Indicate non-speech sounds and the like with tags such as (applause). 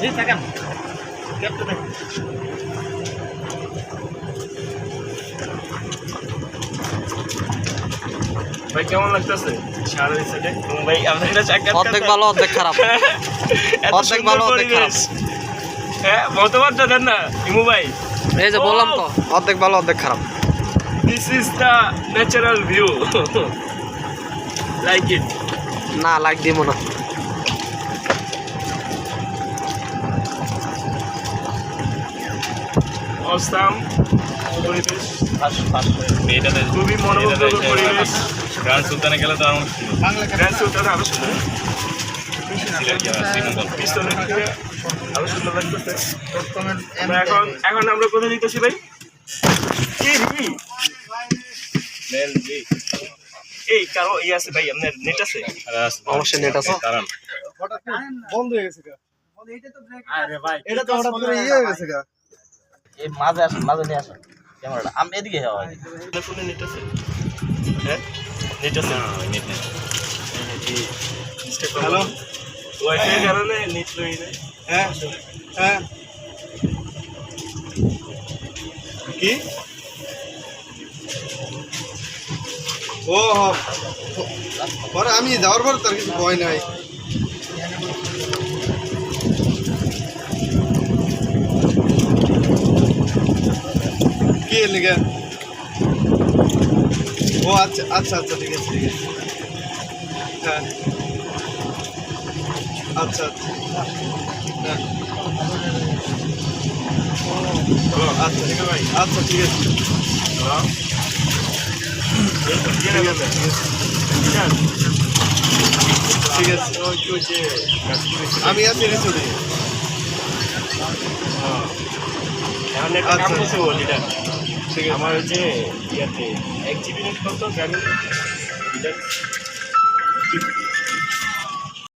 জি থাকেন। ভাই কেমন লাগতেছে? সারা সাইডে ভাই আপনার এটা চাকা অর্ধেক ভালো অর্ধেক খারাপ। (laughs) অর্ধেক ভালো, অর্ধেক খারাপ। হ্যাঁ মতামতটা দেন না ইমু ভাই। এই যে বললাম তো অর্ধেক ভালো অর্ধেক খারাপ। This is the natural view like it না লাইক দিব না। অসাম পরিবেশ খুবই মনোমুগ্ধকর পরিবেশ। গ্রান্ড সুলতানে গেলে তো আমার গ্র্যান্ড সুলতান আরও সুন্দর। আরও সুন্দর লাগতেছে। আমরা এখন এখন আমরা কোথায় নিতেছি ভাই? এই কারও আছে ভাই আপনার নেট আছে? অবশ্যই নেট আছে। কারণ। হঠাৎ বন্ধ হয়ে গেছে আরে ভাই এটা তো হঠাৎ করে ইয়ে হয়ে গেছে। এই মাঝে আসুন মাঝে নিয়ে আসুন ক্যামেরাটা আমি এদিকে যাওয়া ফোনে নেট আছে হ্যাঁ নেট আছে নেট নেই হ্যালো ওয়াইফাই কারণে নেট লই না হ্যাঁ হ্যাঁ কি ও হ। পরে আমি যাওয়ার পর তার কিছু ভয় নাই এর লিগে ও আচ্ছা আচ্ছা আচ্ছা ঠিক আছে ঠিক আছে। হ্যাঁ। আচ্ছা আচ্ছা। হ্যাঁ। আচ্ছা ঠিক আছে আচ্ছা তো ঠিক আছে ঠিক আছে। ঠিক আছে। আমি আছি রিসোর্টে এখন একটা কাম। করছে আমার ওই যে ইয়াতে এক জিবি নেট কত? গ্রামীণ